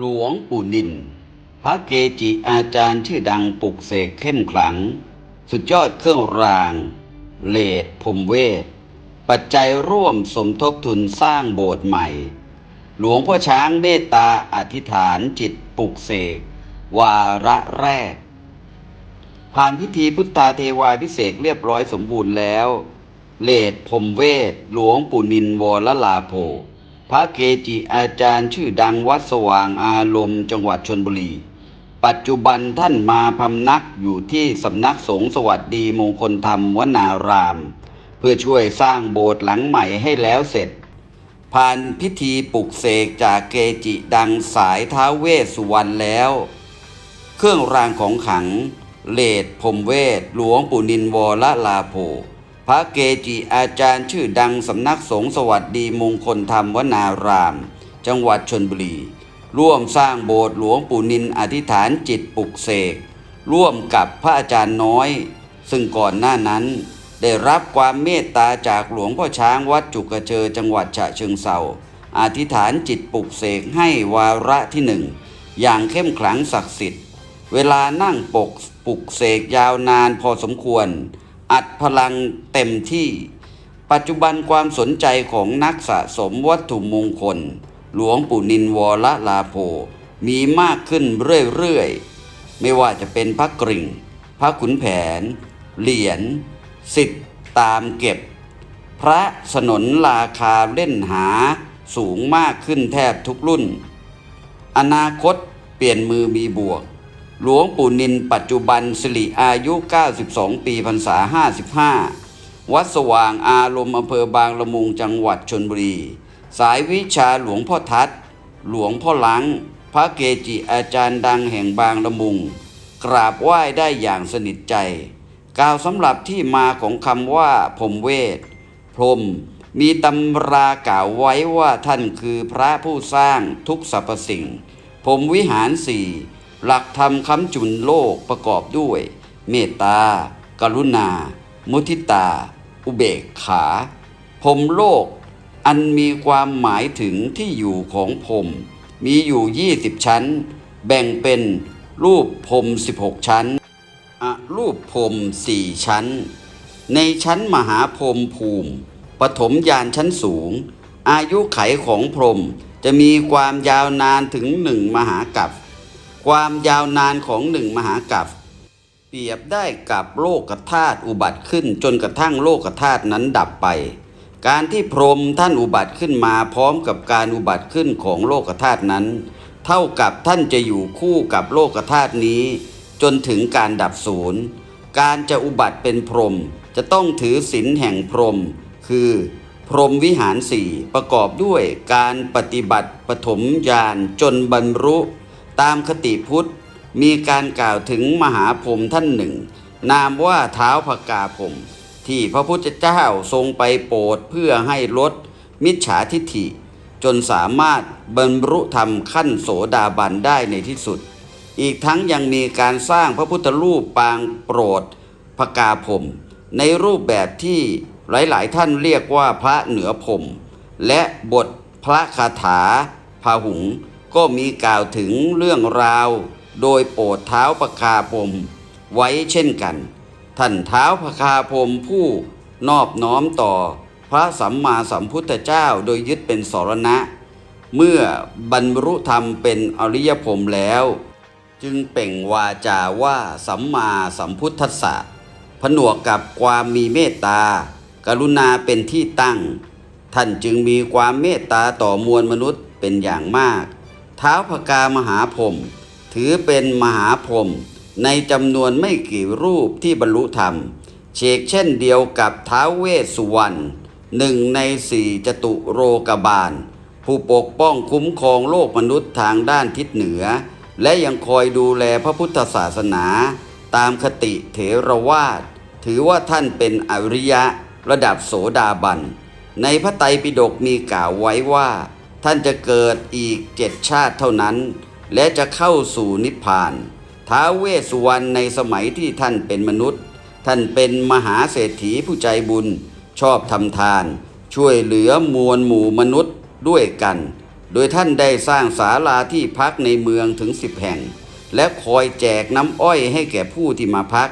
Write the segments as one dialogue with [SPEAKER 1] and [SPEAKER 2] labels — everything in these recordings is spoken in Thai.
[SPEAKER 1] หลวงปู่นิน พระเกจิอาจารย์ชื่อดังปลุกเสกเข้มขลัง สุดยอดเครื่องราง เลดพรมเวท ปัจจัยร่วมสมทบทุนสร้างโบสถ์ใหม่ หลวงพ่อช้างเมตตาอธิษฐานจิตปลุกเสก วาระแรก ผ่านพิธีพุทธาเทวาพิเศษเรียบร้อยสมบูรณ์แล้ว เลดพรมเวท หลวงปู่นินวรลาโภ พระเกจิอาจารย์ชื่อดังวัดสว่างอารมณ์จังหวัดชนบุรี ปัจจุบันท่านมาพำนักอยู่ที่สำนักสงฆ์สวัสดีมงคลธรรมวนาราม เพื่อช่วยสร้างโบสถ์หลังใหม่ให้แล้วเสร็จ ผ่านพิธีปลุกเสกจากเกจิดังสายท้าเวสสุวรรณแล้ว เครื่องรางของขังเลดพรมเวทหลวงปู่นินวรลาโภ พระเกจิอาจารย์ชื่อดังสำนักสงฆ์สวัสดีมงคลธรรมวนาราม จังหวัดชนบุรี ร่วมสร้างโบสถ์หลวงปู่นินอธิษฐานจิตปลุกเสก ร่วมกับพระอาจารย์น้อย ซึ่งก่อนหน้านั้น ได้รับความเมตตาจากหลวงพ่อช้างวัดจุกระเชอจังหวัดฉะเชิงเซาอธิษฐานจิตปลุกเสกให้วาระที่หนึ่งอย่างเข้มขลังศักดิ์สิทธิ์ เวลานั่งปกปลุกเสกยาวนานพอสมควร อัดพลังเต็มที่ ปัจจุบันความสนใจของนักสะสมวัตถุมงคล หลวงปู่นินวรลาโภมีมากขึ้นเรื่อยๆ ไม่ว่าจะเป็นพระกริ่ง พระขุนแผน เหรียญสิทธิ์ตามเก็บ พระสนนราคาเล่นหาสูงมากขึ้นแทบทุกรุ่น อนาคตเปลี่ยนมือมีบวก หลวงปู่นินปัจจุบันสิริอายุ 92 ปีพรรษา 55 วัดสว่างอารมณ์อำเภอบางละมุงจังหวัดชนบุรี สายวิชาหลวงพ่อทัด หลวงพ่อหลัง พระเกจิอาจารย์ดังแห่งบางละมุง กราบไหว้ได้อย่างสนิทใจ กล่าวสำหรับที่มาของคำว่าพรมเวท พรมมีตำรากล่าวไว้ว่าท่านคือพระผู้สร้างทุกสรรพสิ่งพรมวิหารสี่ หลักธรรมคำจุนโลกประกอบด้วย เมตตา กรุณา มุทิตา อุเบกขา พรมโลก อันมีความหมายถึงที่อยู่ของพรมมีอยู่ 20 ชั้น แบ่งเป็นรูปพรม 16 ชั้นอรูปพรมสี่ชั้น ในชั้นมหาพรมภูมิ ปฐมยานชั้นสูง อายุไขของพรมจะมีความยาวนานถึงหนึ่งมหากัป ความยาวนานของหนึ่งมหากัปเปรียบได้กับโลกธาตุอุบัติขึ้นจนกระทั่งโลกธาตุนั้นดับไป การที่พรหมท่านอุบัติขึ้นมาพร้อมกับการอุบัติขึ้นของโลกธาตุนั้น เท่ากับท่านจะอยู่คู่กับโลกธาตุนี้ จนถึงการดับศูนย์การจะอุบัติเป็นพรหมจะต้องถือศีลแห่งพรหมคือ พรหมวิหารสี่ประกอบด้วยการปฏิบัติปฐมญาณจนบรรลุ ตามคติพุทธ มีการกล่าวถึงมหาพรหมท่านหนึ่ง นามว่าเท้าพกาพรมที่พระพุทธเจ้าทรงไปโปรดเพื่อให้ลดมิจฉาทิฏฐิ จนสามารถบรรลุธรรมขั้นโสดาบันได้ในที่สุด อีกทั้งยังมีการสร้างพระพุทธรูปปางโปรดพกาพรมในรูปแบบที่หลายๆ ท่านเรียกว่าพระเหนือพรมและบทพระคาถาพาหุง ก็มีกล่าวถึงเรื่องราว โดยโปรดเท้าพกาพรมไว้เช่นกัน ท่านเท้าพคาพรมผู้นอบน้อมต่อพระสัมมาสัมพุทธเจ้าโดยยึดเป็นสรณะ เมื่อบรรลุธรรมเป็นอริยพรมแล้ว จึงเป่งวาจาว่าสัมมาสัมพุทธัสสะผนวกกับความมีเมตตา กรุณาเป็นที่ตั้ง ท่านจึงมีความเมตตาต่อมวลมนุษย์เป็นอย่างมาก ท้าพกามหาพรมถือเป็นมหาพรมในจำนวนไม่กี่รูปที่บรรลุธรรม เชกเช่นเดียวกับท้าวเวสสุวรรณหนึ่งในสี่จตุโรกบาล ผู้ปกป้องคุ้มครองโลกมนุษย์ทางด้านทิศเหนือ และยังคอยดูแลพระพุทธศาสนา ตามคติเถรวาท ถือว่าท่านเป็นอริยะระดับโสดาบัน ในพระไตรปิฎกมีกล่าวไว้ว่า ท่านจะเกิดอีกเจ็ดชาติเท่านั้น และจะเข้าสู่นิพพาน ท้าเวสสุวรรณในสมัยที่ท่านเป็นมนุษย์ ท่านเป็นมหาเศรษฐีผู้ใจบุญ ชอบทำทาน ช่วยเหลือมวลหมู่มนุษย์ด้วยกัน โดยท่านได้สร้างศาลาที่พักในเมืองถึงสิบแห่ง และคอยแจกน้ำอ้อยให้แก่ผู้ที่มาพัก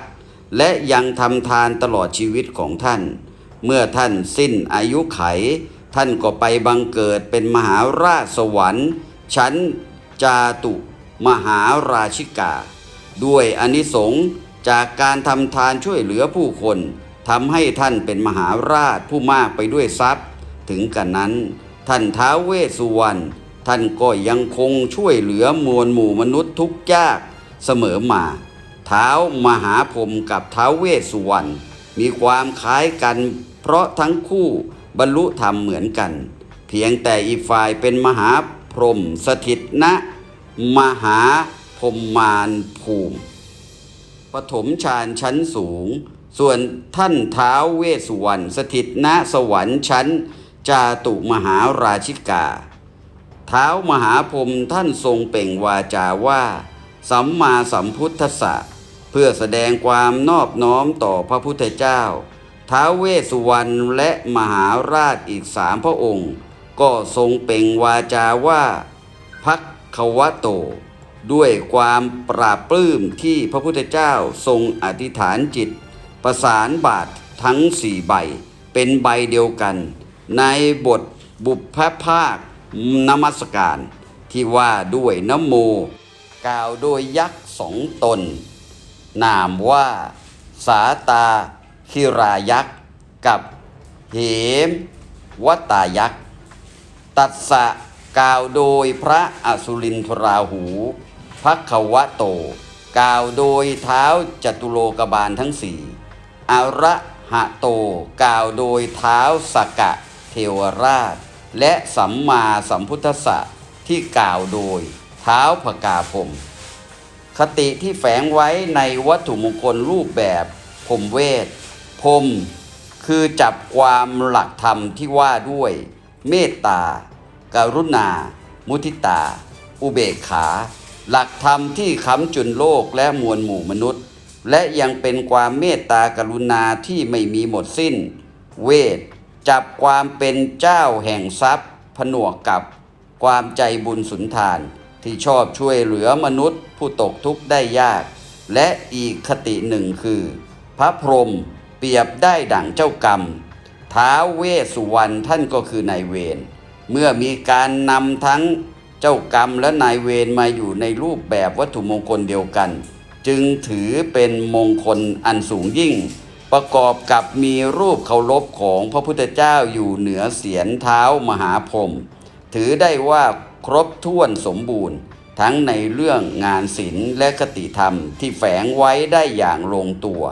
[SPEAKER 1] และยังทำทานตลอดชีวิตของท่าน เมื่อท่านสิ้นอายุไข ท่านก็ไปบังเกิดเป็นมหาราชสวรรค์ ชั้นจาตุมหาราชิกา ด้วยอานิสงส์จากการทำทานช่วยเหลือผู้คนทำให้ท่านเป็นมหาราชผู้มากไปด้วยทรัพย์ ถึงกันนั้น ท่านท้าวเวสสุวรรณท่านก็ยังคงช่วยเหลือมวลหมู่มนุษย์ทุกยากเสมอมาเท้ามหาพรหมกับท้าวเวสสุวรรณมีความคล้ายกันเพราะทั้งคู่ บรรลุธรรมเหมือนกัน เพียงแต่อีกฝ่ายเป็นมหาพรหมสถิตณมหาพรหมานภูมิปฐมฌานชั้นสูง ส่วนท่านเท้าวเวสสุวรรณสถิตณสวรรค์ชั้น จาตุมหาราชิกา เท้ามหาพรหมท่านทรงเป่งวาจาว่า สัมมาสัมพุทธะเพื่อแสดงความนอบน้อมต่อพระพุทธเจ้า ท้าวเวสสุวรรณและมหาราชอีกสามพระองค์ ก็ทรงเป่งวาจาว่าพักควะโต ด้วยความปราบปลื้มที่พระพุทธเจ้าทรงอธิษฐานจิต ประสานบาททั้งสี่ใบ เป็นใบเดียวกัน ในบทบุพภาคนมัสการ ที่ว่าด้วยนโม กล่าวโดยยักษ์สองตน นามว่าสาตา คิรายักษ์กับเหมวตายักษ์ตัดสะกล่าวโดยพระอสุรินทราหูพักขวะโต กล่าวโดยเท้าจตุโลกบาลทั้งสี่อาระหะโต กล่าวโดยเท้าสกกะเทวราช และสัมมาสัมพุทธสสะที่กล่าวโดยเท้าพกาพมคติที่แฝงไว้ในวัตถุมงคลรูปแบบพมเวท พรมคือจับความหลักธรรมที่ว่าด้วย เมตตาการุณา มุทิตา อุเบกขา หลักธรรมที่ค้ำจุนโลกและมวลหมู่มนุษย์ และยังเป็นความเมตตากรุณาที่ไม่มีหมดสิ้น เวท จับความเป็นเจ้าแห่งทรัพย์ ผนวกกับความใจบุญสุนทาน ที่ชอบช่วยเหลือมนุษย์ ผู้ตกทุกข์ได้ยาก และอีกคติหนึ่งคือ พระพรหม ปรียบได้ดั่งเจ้ากรรม ท้าเวสสุวรรณท่านก็คือนายเวร เมื่อมีการนำทั้งเจ้ากรรมและนายเวรมาอยู่ในรูปแบบวัตถุมงคลเดียวกัน จึงถือเป็นมงคลอันสูงยิ่ง ประกอบกับมีรูปเคารพของพระพุทธเจ้าอยู่เหนือเสียนเท้ามหาพรหมถือได้ว่าครบถ้วนสมบูรณ์ ทั้งในเรื่องงานศิลป์และคติธรรมที่แฝงไว้ได้อย่างลงตัว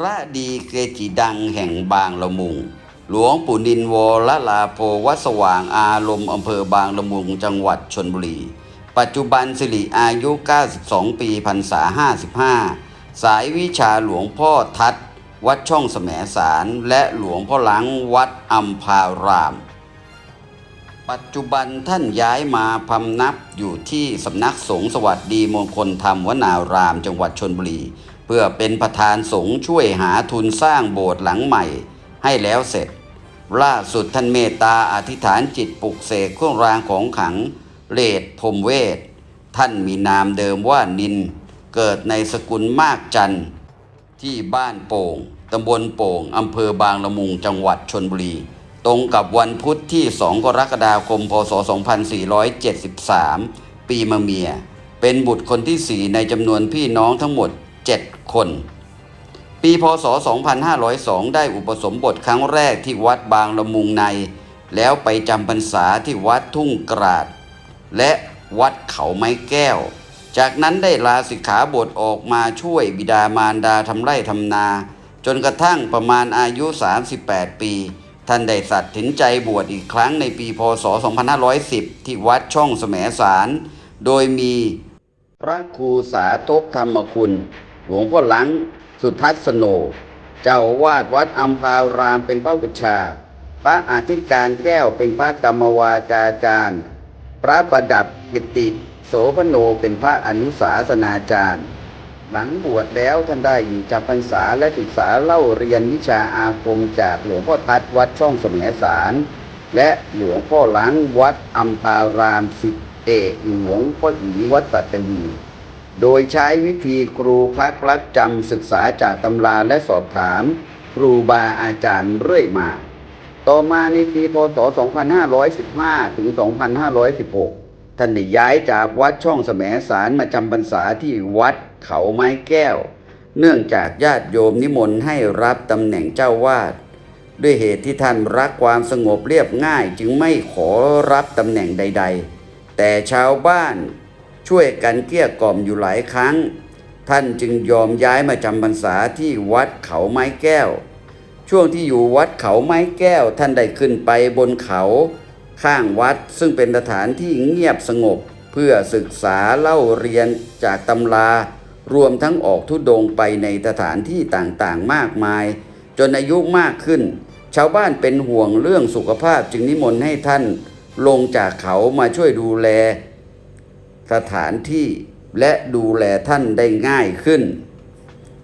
[SPEAKER 1] พระดีเกจิดังแห่งบางละมุง หลวงปู่นินวรลาโพวัดสว่างอารมณ์อำเภอบางละมุงจังหวัดชนบุรี ปัจจุบันสิริอายุ 92 ปีพรรษา 55 สายวิชาหลวงพ่อทัด วัดช่องแสมสาร และหลวงพ่อหลังวัดอัมพาราม ปัจจุบันท่านย้ายมาพำนับอยู่ที่สำนักสงฆ์สวัสดีมงคลธรรมวนารามจังหวัดชนบุรี เพื่อเป็นประธานสงฆ์ช่วยหาทุนสร้างโบสถ์หลังใหม่ให้แล้วเสร็จ ล่าสุดท่านเมตตาอธิษฐานจิตปลุกเสกเครื่องรางของขังเลดพรมเวท ท่านมีนามเดิมว่านิน เกิดในสกุลมากจันทร์ที่บ้านโป่งตำบลโป่งอำเภอบางละมุงจังหวัดชนบุรี ตรงกับวันพุธที่ 2 กรกฎาคม พศ 2473 ปีมะเมีย เป็นบุตรคนที่4ในจำนวนพี่น้องทั้งหมด 7 คน ปีพศ 2502 ได้อุปสมบทครั้งแรกที่วัดบางละมุงใน แล้วไปจำพรรษาที่วัดทุ่งกราด และวัดเขาไม้แก้ว จากนั้นได้ลาสิกขาบทออกมาช่วยบิดามารดาทำไร่ทำนา จนกระทั่งประมาณอายุ 38 ปีท่านได้สัตย์ถินใจบวชอีกครั้งในปีพศ 2510 ที่วัดช่องแสมสาร โดยมีพระครูสาทบธรรมคุณ หลวงพ่อหลังสุทัศโน เจ้าวาดวัดอัมพารามเป็นพระวิชา พระอธิการแก้วเป็นพระกรรมวาจาจารย์ พระประดับกิติโสพโนเป็นพระอนุสาสนาจารย์ หลังบวชแล้วท่านได้อยู่จำพรรษาและศึกษาเล่าเรียนวิชาอาคมจากหลวงพ่อทัดวัดช่องสมสารและหลวงพ่อหลังวัดอัมพารามสิทธิเอกหลวงพ่อหญิงวัดปัตตานี โดยใช้วิธีครูพักรักจำศึกษาจากตำราและสอบถาม ครูบาอาจารย์เรื่อยมา ต่อมาในปีพศ 2515 ถึง 2516 ท่านได้ย้ายจากวัดช่องแสมสารมาจำพรรษาที่วัดเขาไม้แก้ว เนื่องจากญาติโยมนิมนต์ให้รับตำแหน่งเจ้าวาด ด้วยเหตุที่ท่านรักความสงบเรียบง่ายจึงไม่ขอรับตำแหน่งใด ๆ แต่ชาวบ้าน ช่วยกันเกลี้ยกล่อมอยู่หลายครั้ง ท่านจึงยอมย้ายมาจำพรรษาที่วัดเขาไม้แก้ว ช่วงที่อยู่วัดเขาไม้แก้ว ท่านได้ขึ้นไปบนเขา ข้างวัดซึ่งเป็นสถานที่เงียบสงบ เพื่อศึกษาเล่าเรียนจากตำรารวมทั้งออกทุดงไปในสถานที่ต่างๆมากมาย จนอายุมากขึ้น ชาวบ้านเป็นห่วงเรื่องสุขภาพจึงนิมนต์ให้ท่าน ลงจากเขามาช่วยดูแล สถานที่และดูแลท่านได้ง่ายขึ้น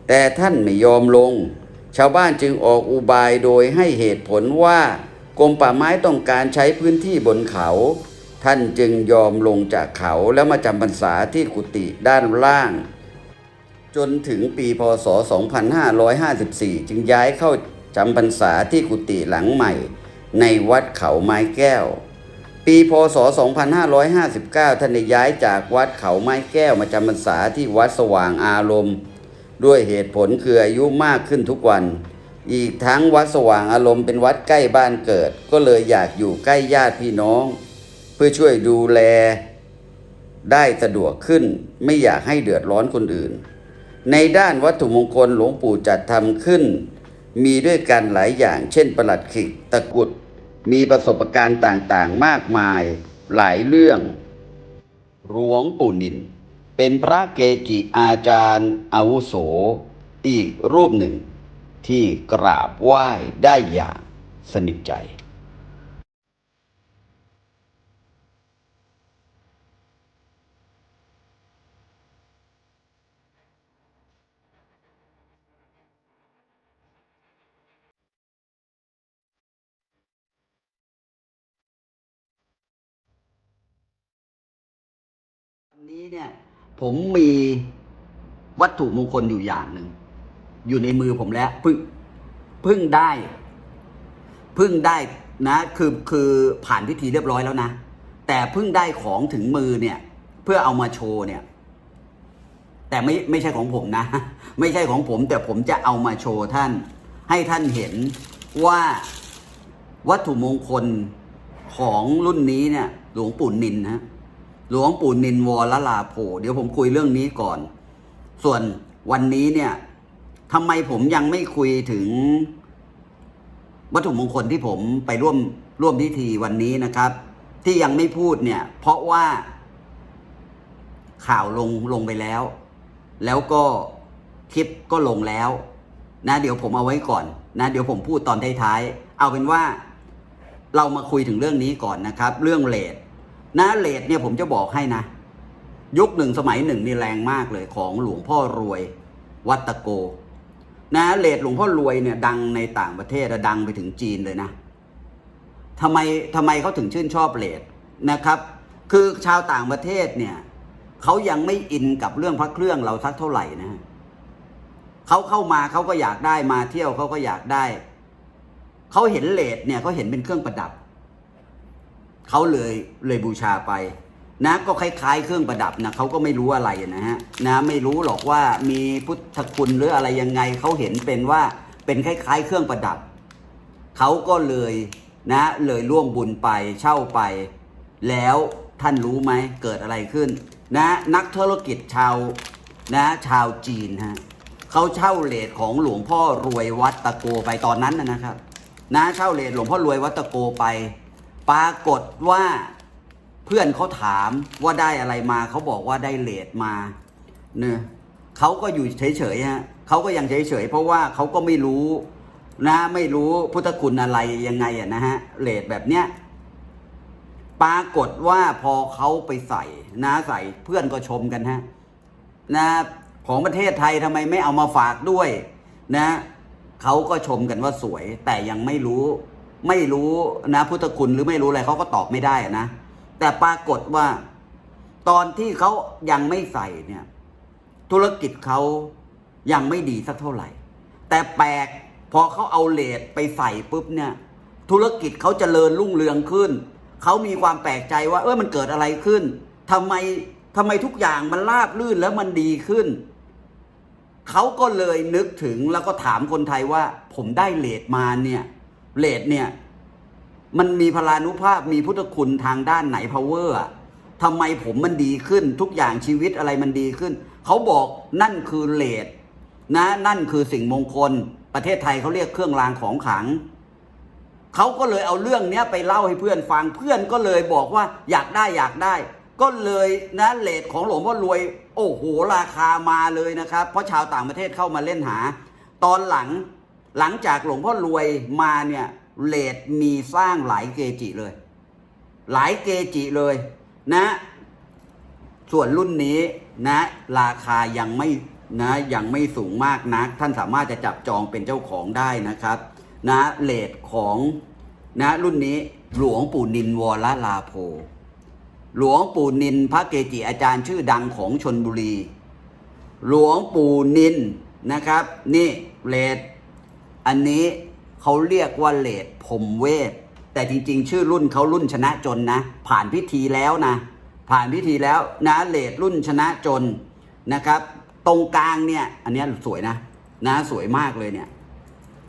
[SPEAKER 1] แต่ท่านไม่ยอมลง ชาวบ้านจึงออกอุบายโดยให้เหตุผลว่ากรมป่าไม้ต้องการใช้พื้นที่บนเขา ท่านจึงยอมลงจากเขาแล้วมาจำพรรษาที่กุฏิด้านล่าง จนถึงปีพศ 2554 จึงย้ายเข้าจำพรรษาที่กุฏิหลังใหม่ ในวัดเขาไม้แก้ว ปีพศ 2559 ท่านได้ย้ายจากวัดเขาไม้แก้วมาจำพรรษาที่วัดสว่างอารมณ์ ด้วยเหตุผลคืออายุมากขึ้นทุกวัน อีกทั้งวัดสว่างอารมณ์เป็นวัดใกล้บ้านเกิด ก็เลยอยากอยู่ใกล้ญาติพี่น้อง เพื่อช่วยดูแลได้สะดวกขึ้นไม่อยากให้เดือดร้อนคนอื่น ในด้านวัตถุมงคลหลวงปู่จัดทำขึ้น มีด้วยกันหลายอย่างเช่นประหลัดขิกตะกุด มีประสบการณ์ต่างๆ มากมายหลายเรื่อง หลวงปู่นิน เป็นพระเกจิอาจารย์อาวุโส อีกรูปหนึ่งที่กราบไหว้ได้อย่างสนิทใจ วั นี้เนี่ยผมมีวัตถุมงคลอยู่อย่างหนึ่ง อยู่ในมือผมแล้วเพิ่งเพิ่งได้เพิ่งได้นะคือคือผ่านพิธีเรียบร้อยแล้วนะ แต่เพิ่งได้ของถึงมือเนี่ย เพื่อเอามาโชว์เนี่ย แต่ไม่ไม่ใช่ของผมนะ ไม่ใช่ของผม แต่ผมจะเอามาโชว์ท่าน ให้ท่านเห็นว่าวัตถุมงคลของรุ่นนี้เนี่ย หลวงปู่นินนะ หลวงปู่นินวรลาโภเดี๋ยวผมคุยเรื่องนี้ก่อน ส่วนวันนี้เนี่ยทำไมผมยังไม่คุยถึงวัตถุมงคลที่ผมไปร่วมร่วมพิธีวันนี้นะครับ ที่ยังไม่พูดเนี่ย เพราะว่าข่าวลงลงไปแล้ว แล้วก็คลิปก็ลงแล้ว นะ เดี๋ยวผมเอาไว้ก่อนนะ เดี๋ยวผมพูดตอนท้ายๆเอาเป็นว่า เรามาคุยถึงเรื่องนี้ก่อนนะครับ เรื่องเลท นะเลทเนี่ยผมจะบอกให้นะ ยุคหนึ่งสมัยหนึ่งนี่แรงมากเลยของหลวงพ่อรวย วัตโก นะเลทหลวงพ่อรวยเนี่ยดังในต่างประเทศอะดังไปถึงจีนเลยนะทำไมทำไมเขาถึงชื่นชอบเลทนะครับ คือชาวต่างประเทศเนี่ยเขายังไม่อินกับเรื่องพระเครื่องเราสักเท่าไหร่นะเขาเข้ามาเขาก็อยากได้มาเที่ยวเขาก็อยากได้เขาเห็นเลทเนี่ยเขาเห็นเป็นเครื่องประดับ เขาเลยเลยบูชาไป นะก็คล้ายๆ เครื่องประดับนะเขาก็ไม่รู้อะไรนะฮะนะไม่รู้หรอกว่ามีพุทธคุณหรืออะไรยังไงเขาเห็นเป็นว่าเป็นคล้าย ๆ เครื่องประดับเขาก็เลยนะเลยร่วมบุญไปเช่าไป แล้วท่านรู้ไหมเกิดอะไรขึ้น นะนักธุรกิจชาวนะชาวจีนฮะเขาเช่าเลทของหลวงพ่อรวยวัดตะโกไปตอนนั้นนะนะครับนะเช่าเลทหลวงพ่อรวยวัดตะโกไป ปรากฏว่าเพื่อนเขาถามว่าได้อะไรมาเขาบอกว่าได้เลทมาเนี่ยเขาก็อยู่เฉยๆฮะเขาก็ยังเฉยๆเพราะว่าเขาก็ไม่รู้นะไม่รู้พุทธคุณอะไรยังไงอะนะฮะเลทแบบเนี้ยปรากฏว่าพอเขาไปใส่นะใส่เพื่อนก็ชมกันฮะนะของประเทศไทยทำไมไม่เอามาฝากด้วย นะเขาก็ชมกันว่าสวย แต่ยังไม่รู้ ไม่รู้นะพุทธคุณหรือไม่รู้อะไรเขาก็ตอบไม่ได้นะแต่ปรากฏว่า ตอนที่เขายังไม่ใส่เนี่ย ธุรกิจเขายังไม่ดีสักเท่าไหร่ แต่แปลกพอเขาเอาเลทไปใส่ปุ๊บเนี่ย ธุรกิจเขาเจริญรุ่งเรืองขึ้นเขามีความแปลกใจว่า เออมันเกิดอะไรขึ้นทำไมทำไมทุกอย่างมันราบลื่นแล้วมันดีขึ้นเขาก็เลยนึกถึงแล้วก็ถามคนไทยว่า ผมได้เลทมาเนี่ย เลทเนี่ย มันมีพลานุภาพมีพุทธคุณทางด้านไหน power อะทำไมผมมันดีขึ้นทุกอย่างชีวิตอะไรมันดีขึ้น เขาบอกนั่นคือเลทนะนั่นคือสิ่งมงคล ประเทศไทยเขาเรียกเครื่องรางของขลังเขาก็เลยเอาเรื่องเนี้ยไปเล่าให้เพื่อนฟังเพื่อนก็เลยบอกว่าอยากได้อยากได้ ก็เลยนะเลทของหลวงพ่อรวย โอ้โหราคามาเลยนะครับ เพราะชาวต่างประเทศเข้ามาเล่นหา ตอนหลัง หลังจากหลวงพ่อรวยมาเนี่ยเลทมีสร้างหลายเกจิเลย หลายเกจิเลยนะ ส่วนรุ่นนี้นะ ราคายังไม่นะยังไม่สูงมากนัก ท่านสามารถจะจับจองเป็นเจ้าของได้นะครับ นะเลทของนะรุ่นนี้หลวงปู่นินวรลาโพหลวงปู่นินพระเกจิอาจารย์ชื่อดังของชนบุรี หลวงปู่นินนะครับ นี่เลท อันนี้เขาเรียกว่าเลทพรหมเวท แต่จริง ๆ ชื่อรุ่นเขารุ่นชนะจนนะ ผ่านพิธีแล้วนะ ผ่านพิธีแล้วนะเลทรุ่นชนะจนนะครับ ตรงกลางเนี่ย อันนี้สวยนะนะสวยมากเลยเนี่ย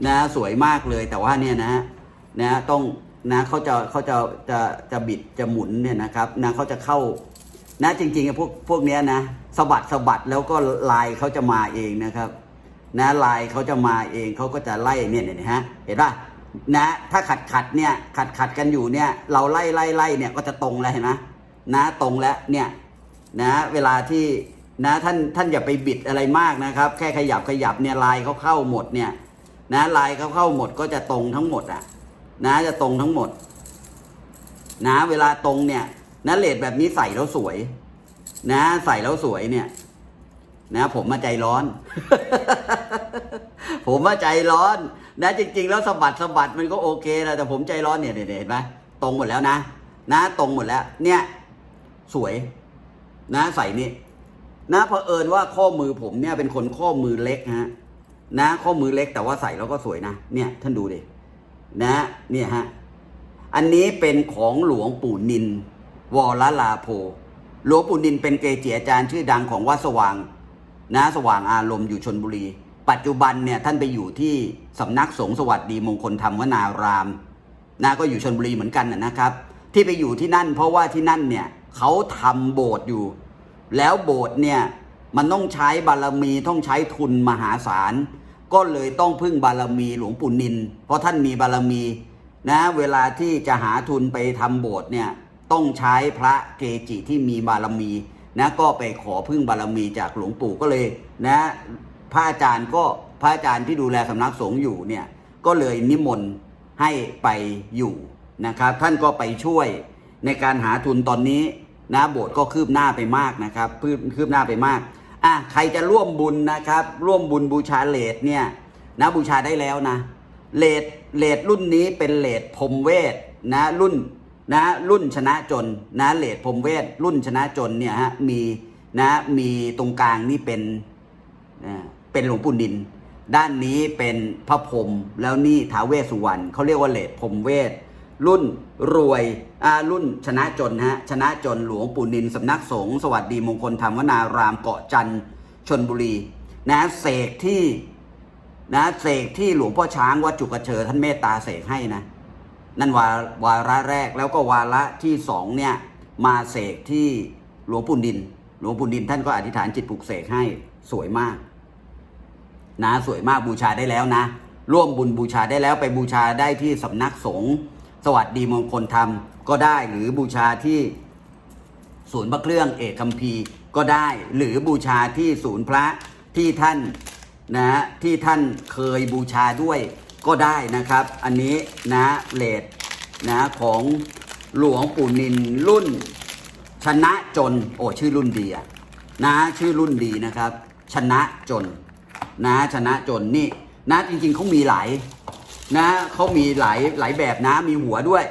[SPEAKER 1] นะสวยมากเลยแต่ว่าเนี่ยนะนะต้องนะเขาจะเขาจะจะจะบิดจะหมุนเนี่ยนะครับนะเขาจะเข้านะจริงๆพวกพวกเนี้ยนะสะบัดสะบัดแล้วก็ลายเขาจะมาเองนะครับ นะลายเขาจะมาเองเขาก็จะไล่เนี่ยเนี่ยฮะเห็นป่ะนะถ้าขัดขัดเนี่ยขัดขัดกันอยู่เนี่ยเราไล่ไล่ไล่เนี่ยก็จะตรงแล้วเห็นไหมนะตรงแล้วเนี่ยนะเวลาที่นะท่านท่านอย่าไปบิดอะไรมากนะครับ แค่ขยับขยับเนี่ยลายเขาเข้าหมดเนี่ยนะลายเขาเข้าหมดก็จะตรงทั้งหมดอะนะจะตรงทั้งหมด นะเวลาตรงเนี่ยนะเลดแบบนี้ใส่แล้วสวย นะใส่แล้วสวยเนี่ย นะผมมาใจร้อน ผมมาใจร้อน นะ จริง ๆ แล้วสะบัดสะบัดมันก็โอเคนะแต่ผมใจร้อนเนี่ยเห็นไหมตรงหมดแล้วนะ นะ ตรงหมดแล้ว เนี่ย สวย นะ ใส่นี่นะเผอิญว่าข้อมือผมเนี่ยเป็นคนข้อมือเล็กฮะนะ ข้อมือเล็กแต่ว่าใส่แล้วก็สวยนะเนี่ย ท่านดูดินะ เนี่ยฮะอันนี้เป็นของหลวงปู่นินวรลาโพหลวงปู่นินเป็นเกจิอาจารย์ชื่อดังของวัดสว่าง นะสว่างอารมณ์อยู่ชนบุรี ปัจจุบันเนี่ยท่านไปอยู่ที่สำนักสงฆ์สวัสดีมงคลธรรมวนารามนะก็อยู่ชนบุรีเหมือนกันนะนะครับ ที่ไปอยู่ที่นั่น เพราะว่าที่นั่นเนี่ยเขาทำโบสถ์อยู่ แล้วโบสถ์เนี่ยมันต้องใช้บารมีต้องใช้ทุนมหาศาลก็เลยต้องพึ่งบารมีหลวงปู่นิน เพราะท่านมีบารมีนะเวลาที่จะหาทุนไปทำโบสถ์เนี่ยต้องใช้พระเกจิที่มีบารมี นะก็ไปขอพึ่งบารมีจากหลวงปู่ก็เลยนะพระอาจารย์ก็พระอาจารย์ที่ดูแลสำนักสงฆ์อยู่เนี่ยก็เลยนิมนต์ให้ไปอยู่นะครับท่านก็ไปช่วยในการหาทุนตอนนี้นะโบสถ์ก็คืบหน้าไปมากนะครับคืบคืบหน้าไปมากอะใครจะร่วมบุญนะครับ ร่วมบุญบูชาเลดเนี่ยนะบูชาได้แล้วนะเลดเลดรุ่นนี้เป็นเลดพรมเวทนะรุ่น นะรุ่นชนะจนนะเลดพรมเวทรุ่นชนะจนเนี่ยฮะมีนะมีตรงกลางนี่เป็นนะเป็นหลวงปู่ดิน ด้านนี้เป็นพระพรมแล้วนี่ท้าเวสุวรรณเขาเรียกว่าเลดพรมเวทรุ่นรวยอ่ารุ่นชนะจนฮะชนะจนหลวงปู่นินสำนักสงฆ์สวัสดีมงคลธรรมวนารามเกาะจันชนบุรีนะเสกที่นะเสกที่หลวงพ่อช้างวัดจุกระเชอท่านเมตตาเสกให้นะ นั่นวาวาระแรกแล้วก็วาระที่สองเนี่ยมาเสกที่หลวงปู่ดิน หลวงปู่ดินท่านก็อธิษฐานจิตปลุกเสกให้สวยมาก นะสวยมากบูชาได้แล้วนะ ร่วมบุญบูชาได้แล้วไปบูชาได้ที่สำนักสงฆ์สวัสดีมงคลธรรมก็ได้หรือบูชาที่ศูนย์พระเครื่องเอกคัมภีร์ก็ได้หรือบูชาที่ศูนย์พระที่ท่านนะที่ท่านเคยบูชาด้วย ก็ได้นะครับ อันนี้นะเลดนะของหลวงปู่นินรุ่น ชนะจน โอ้ชื่อรุ่นดีอะนะชื่อรุ่นดีนะครับ ชนะจน นะชนะจนนี่นะจริงๆเขามีหลายนะเขามีหลายหลายแบบนะมีหัวด้วย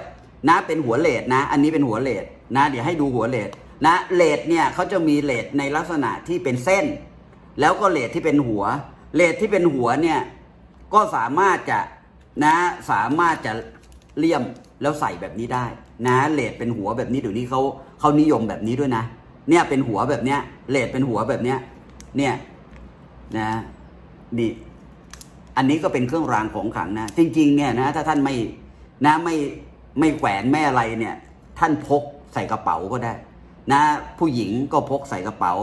[SPEAKER 1] นะเป็นหัวเลดนะ อันนี้เป็นหัวเลดนะ เดี๋ยวให้ดูหัวเลดนะเลดเนี่ยเขาจะมีเลดในลักษณะที่เป็นเส้น แล้วก็เลดที่เป็นหัวเลดที่เป็นหัวเนี่ย ก็สามารถจะนะสามารถจะเลี่ยมแล้วใส่แบบนี้ได้นะเลดเป็นหัวแบบนี้เดี๋ยวนี้เขาเขานิยมแบบนี้ด้วยนะ เนี่ยเป็นหัวแบบเนี้ยเลดเป็นหัวแบบเนี้ยเนี่ยนะนี่อันนี้ก็เป็นเครื่องรางของขลังนะ จริงๆเนี่ยนะถ้าท่านไม่นะไม่ไม่แขวนไม่อะไรเนี่ย ท่านพกใส่กระเป๋าก็ได้ นะ ผู้หญิงก็พกใส่กระเป๋า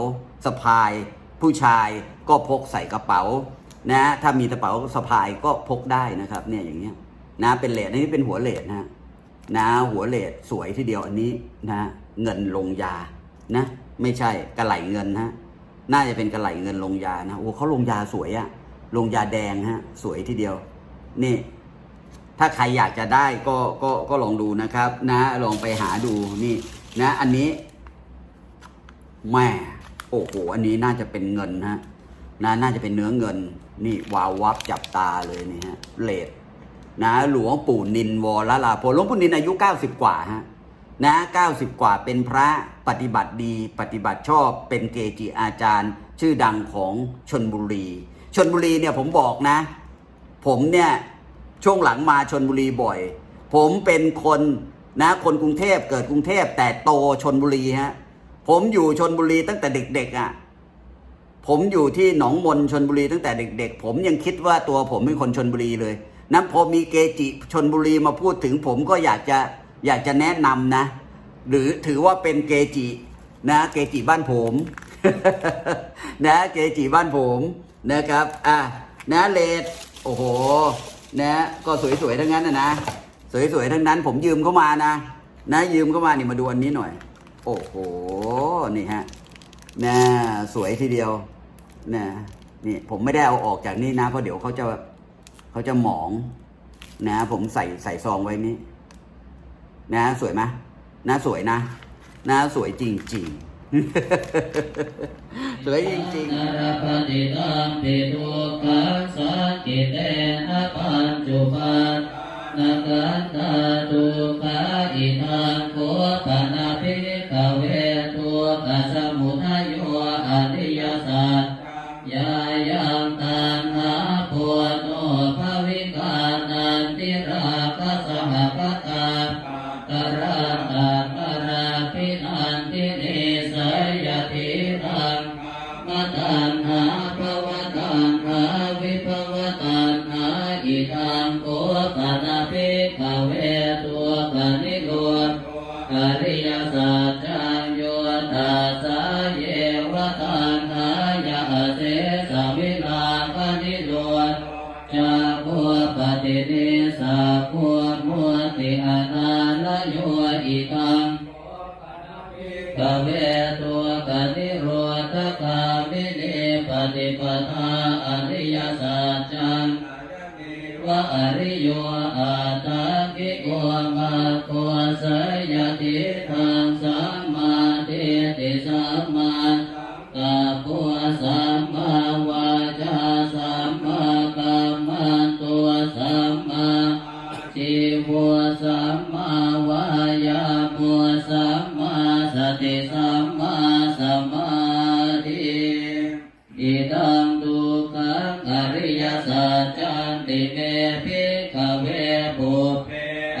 [SPEAKER 1] สะพาย ผู้ชายก็พกใส่กระเป๋า นะถ้ามีกระเป๋าสะพายก็พกได้นะครับ เนี่ยอย่างเงี้ยนะเป็นเลดอันนี้เป็นหัวเลดนะนะหัวเลดสวยทีเดียวอันนี้นะ เงินลงยานะ ไม่ใช่กระไหลเงินนะน่าจะเป็นกระไหลเงินลงยานะโอ้เขาลงยาสวยอะลงยาแดงฮะ สวยทีเดียว นี่ ถ้าใครอยากจะได้ก็ก็ก็ลองดูนะครับ นะ ลองไปหาดูนี่ นะ อันนี้แม่โอ้โหอันนี้น่าจะเป็นเงินฮะนะน่าจะเป็นเนื้อเงิน นี่วาววับจับตาเลยนี่ฮะเลดนะหลวงปู่นินวรลาโพหลวงปู่นินอายุ 90 กว่าฮะนะ90 กว่าเป็นพระปฏิบัติดี ปฏิบัติชอบเป็นเกจิอาจารย์ ชื่อดังของชนบุรีชนบุรีเนี่ยผมบอกนะ ผมเนี่ยช่วงหลังมาชนบุรีบ่อย ผมเป็นคนนะคนกรุงเทพเกิดกรุงเทพแต่โตชนบุรีฮะผมอยู่ชนบุรีตั้งแต่เด็กๆอะ ผมอยู่ที่หนองมนชนบุรีตั้งแต่เด็ก ๆ ผมยังคิดว่าตัวผมเป็นคนชนบุรีเลยนั้นพอมีเกจิชนบุรีมาพูดถึงผมก็อยากจะอยากจะแนะนำนะ หรือถือว่าเป็นเกจินะเกจิบ้านผมนะเกจิบ้านผมนะครับอะนะเลดโอ้โหนะก็สวยๆทั้งนั้นนะนะสวยๆทั้งนั้น ผมยืมเข้ามานะ นะยืมเข้ามานี่มาดูอันนี้หน่อย โอ้โหนี่ฮะ นะสวยทีเดียวนะนี่ผมไม่ได้เอาออกจากนี่นะเพราะเดี๋ยวเขาจะเขาจะหมองนะ ผมใส่ใส่ซองไว้นี่นะ สวยไหมนะสวยนะนะสวยจริงๆสวยจริง
[SPEAKER 2] นรปฏิตังปิทุกัสสะกิเตนะปัญจุปันนากันตาทุกขาอิทังโคปนา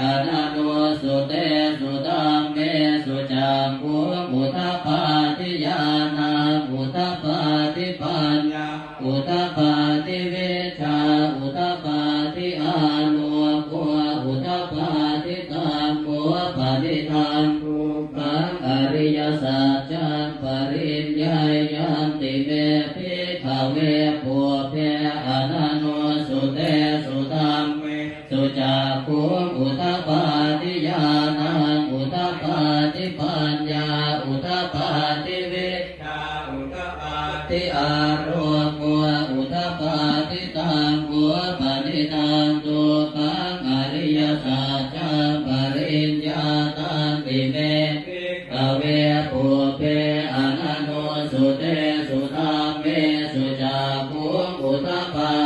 [SPEAKER 2] นันโนสุเตสุตัมเมสุจังกุมุตปาติญานาอุตปาติปัญญาุตปา สุเตสุธรรมเมสุจักขุอุตปาติญาณังปา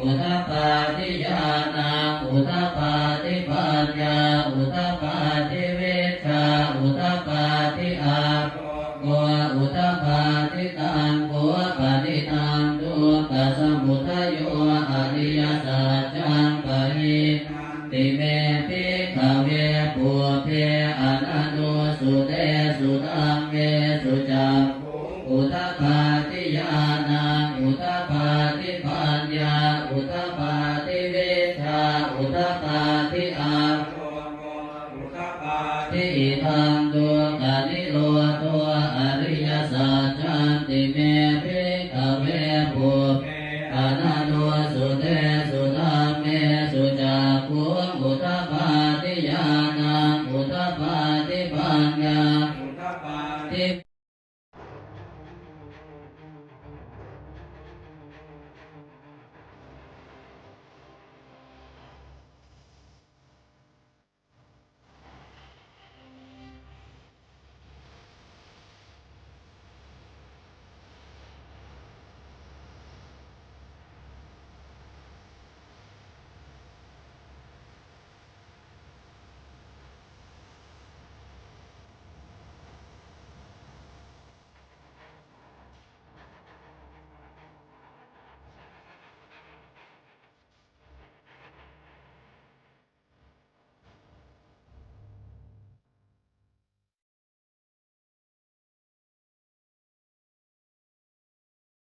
[SPEAKER 2] อุทปาทิยานังอุทปา परिभान्या